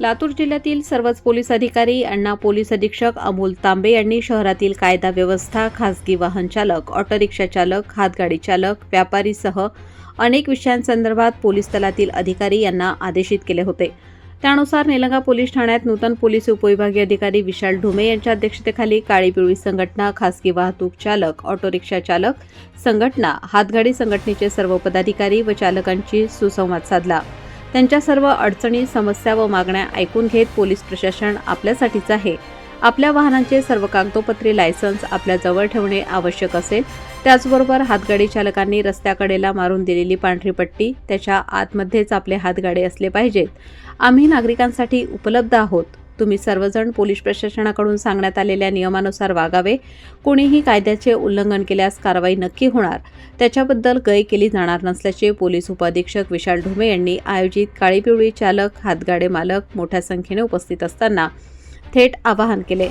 लातूर जिल्ह्यातील सर्वच पोलीस अधिकारी अण्णा पोलीस अधीक्षक अमोल तांबे यांनी शहरातील कायदा व्यवस्था खासगी वाहन चालक ऑटो रिक्षा चालक हातगाडी चालक व्यापारीसह अनेक विषयांसंदर्भात पोलीस दलातील अधिकारी यांना आदेशित केले होते. त्यानुसार निलंगा पोलीस ठाण्यात नूतन पोलीस उपविभागीय अधिकारी विशाल ढुमे यांच्या अध्यक्षतेखाली काळी पिवळी संघटना खासगी वाहतूक चालक ऑटो रिक्षा चालक संघटना हातगाडी संघटनेचे सर्व पदाधिकारी व चालकांची सुसंवाद साधला. त्यांच्या सर्व अडचणी समस्या व मागण्या ऐकून घेत पोलीस प्रशासन आपल्यासाठीच आहे. आपल्या वाहनांचे सर्व कागदोपत्री लायसन्स आपल्याजवळ ठेवणे आवश्यक असेल. त्याचबरोबर हातगाडी चालकांनी रस्त्याकडेला मारून दिलेली पांढरी पट्टी त्याच्या आतमध्येच आपले हातगाडे असले पाहिजेत. आम्ही नागरिकांसाठी उपलब्ध आहोत. तुम्ही सर्वजण पोलीस प्रशासनाकडून सांगण्यात आलेल्या नियमानुसार वागावे. कोणीही कायद्याचे उल्लंघन केल्यास कारवाई नक्की होणार. त्याच्याबद्दल गय केली जाणार नसल्याचे पोलीस उपाधीक्षक विशाल ढुमे यांनी आयोजित काळीपिवळी चालक हातगाडे मालक मोठ्या संख्येने उपस्थित असताना थेट आवाहन केले.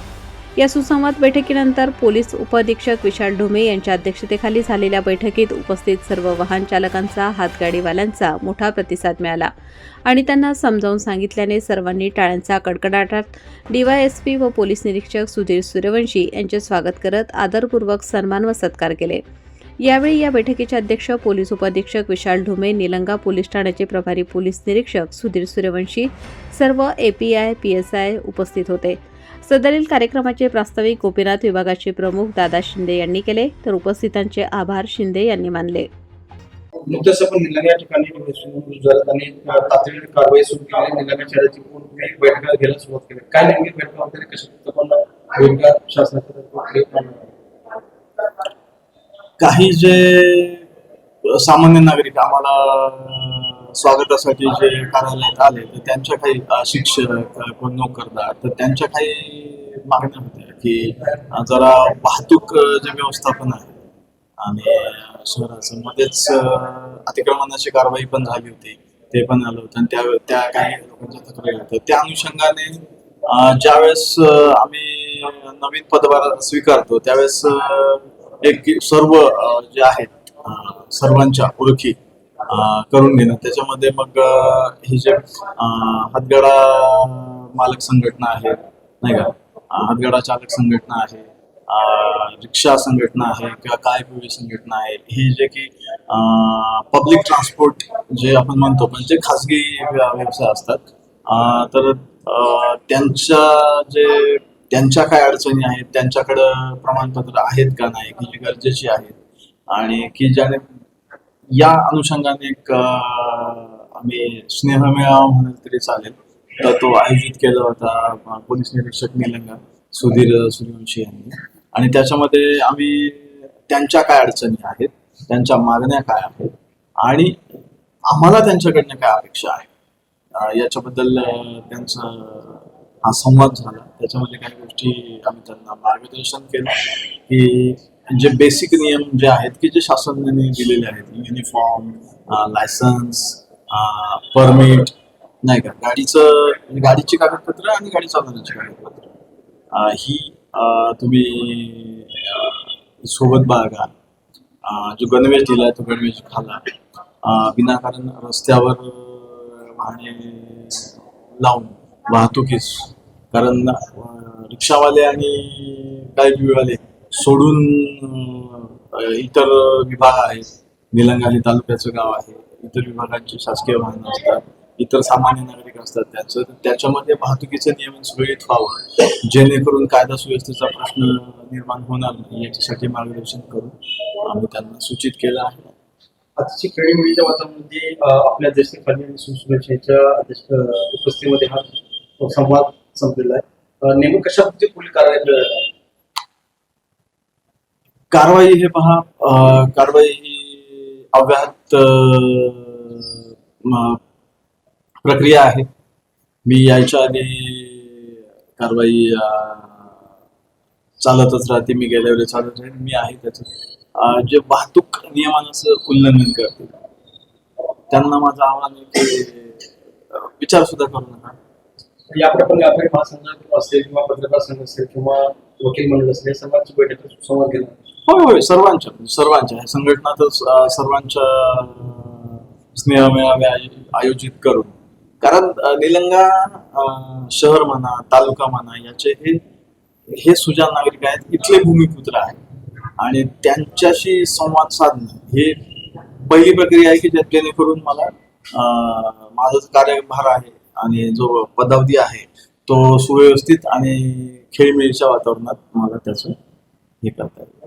या सुसंवाद बैठकीनंतर पोलीस उपअधीक्षक विशाल ढुमे यांच्या अध्यक्षतेखाली झालेल्या बैठकीत उपस्थित सर्व वाहन चालकांचा हातगाडीवाल्यांचा मोठा प्रतिसाद मिळाला. आणि त्यांना समजावून सांगितल्याने सर्वांनी टाळ्यांचा कडकडाटात डीवायएसपी व पोलीस निरीक्षक सुधीर सूर्यवंशी यांचे स्वागत करत आदरपूर्वक सन्मान व सत्कार केले. यावेळी या बैठकीचे अध्यक्ष पोलीस उपअधीक्षक विशाल ढुमे निलंगा पोलीस ठाण्याचे प्रभारी पोलीस निरीक्षक सुधीर सूर्यवंशी सर्व एपीआय पीएसआय उपस्थित होते. सदरील कार्यक्रमाचे प्रास्ताविक गोपीनाथ विभागाचे प्रमुख दादा शिंदे यांनी केले तर उपस्थितांचे आभार शिंदे यांनी मानले. नुकतंच आपण निलंगा या ठिकाणी सुरू झालं आणि तातडीने कारवाई सुरू केली निलंगा शहराची पूर्ण बैठका घ्यायला सुरुवात केली. काय नेमकी बैठका वगैरे कशा शासनाकडे काही जे सामान्य नागरिक आम्हाला स्वागतासाठी जे कार्यालयात आले तर त्यांच्या काही शिक्षक कोण नोकरदार तर त्यांच्या काही मागण्या होत्या की जरा वाहतूक जे व्यवस्थापन आहे आणि शहराचं मध्येच अतिक्रमणाची कारवाई पण झाली होती ते पण आलं होतं आणि त्या त्या काही लोकांच्या तक्रारी होत्या. त्या अनुषंगाने ज्यावेळेस आम्ही नवीन पदभार स्वीकारतो त्यावेळेस एक सर्व जे आहेत सर्वांच्या ओळखी करून घेणं. त्याच्यामध्ये मग हे ही जे हातगाडा मालक संघटना आहे नाही का? हातगाडा चालक संघटना आहे रिक्षा संघटना आहे किंवा काय पिवी संघटना आहे ही जे की पब्लिक ट्रान्सपोर्ट जे आपण म्हणतो पण जे खासगी व्यवसाय असतात तर त्यांच्या जे त्यांच्या काय अडचणी आहेत त्यांच्याकडं प्रमाणपत्र आहेत का नाही की जी गरजेची आहेत आणि की ज्याने या अनुषंगाने एक आम्ही स्नेहमेळावा म्हणून तरी चालेल. तर तो आयोजित केला होता पोलीस निरीक्षक निलंगा सुधीर सूर्यवंशी यांनी. आणि त्याच्यामध्ये आम्ही त्यांच्या काय अडचणी आहेत त्यांच्या मागण्या काय आहेत आणि आम्हाला त्यांच्याकडनं काय अपेक्षा आहे. याच्याबद्दल त्यांचा त्यांचं हा संवाद झाला. त्याच्यामध्ये काही गोष्टी आम्ही त्यांना मार्गदर्शन केलं की जे बेसिक नियम जे आहेत की जे शासनाने दिलेले आहेत युनिफॉर्म लायसन्स परमिट नाही का? गाडीचं म्हणजे गाडीची कागदपत्र आणि गाडी चालवण्याची कागदपत्र. ही तुम्ही सोबत बाळगा जो गणवेश दिला तो गणवेश खाला. विनाकारण रस्त्यावर वाहने लावून वाहतुकीस. कारण रिक्षावाले आणि गाडीवाले सोडून इतर विभाग आहेत. निलंगाली तालुक्याचं गाव आहे. इतर विभागांची शासकीय वाहनं असतात. इतर सामान्य नागरिक असतात त्याचं. त्याच्यामध्ये वाहतुकीचं नियमन सुरळीत व्हावं. जेणेकरून कायदा सुव्यवस्थेचा प्रश्न निर्माण होणार नाही याच्यासाठी मार्गदर्शन करून आम्ही त्यांना सूचित केलं आहे. आजची खेळीमेळीच्या वातावरणामध्ये आपल्या देश खाली आणि उपस्थितीमध्ये हा संवाद संपलेला आहे. नेमकं कशा पुढील कार्य कारवाई हे पहा कारवाई ही अव्याहत प्रक्रिया आहे. मी यायच्या आधी कारवाई चालतच राहते. मी गेल्या वेळेस चालत राहील मी आहे त्याचं. जे वाहतूक नियमांचं उल्लंघन करते त्यांना माझं आव्हान आहे की विचार सुद्धा करू नका. म्हणजे यापुढे पण व्यापारी महासंघ असेल किंवा पत्रकार संघ असेल किंवा वकील मंडळ असेल या सर्वांची बैठक संवाद घेणार. होय होय सर्वांच्या सर्वांच्या. ह्या संघटना तर सर्वांच्या स्नेहमेळावे आयोजित करून. कारण निलंगा शहर म्हणा तालुका म्हणा याचे हे हे सुजान नागरिक आहेत इथले भूमिपुत्र आहेत. आणि त्यांच्याशी संवाद साधणं हे पहिली प्रक्रिया आहे की ज्या- जेणेकरून मला माझा जो कार्यभार आहे आणि जो पदावधी आहे तो सुव्यवस्थित आणि खेळमेळीच्या वातावरणात मला त्याचं हे करता येईल.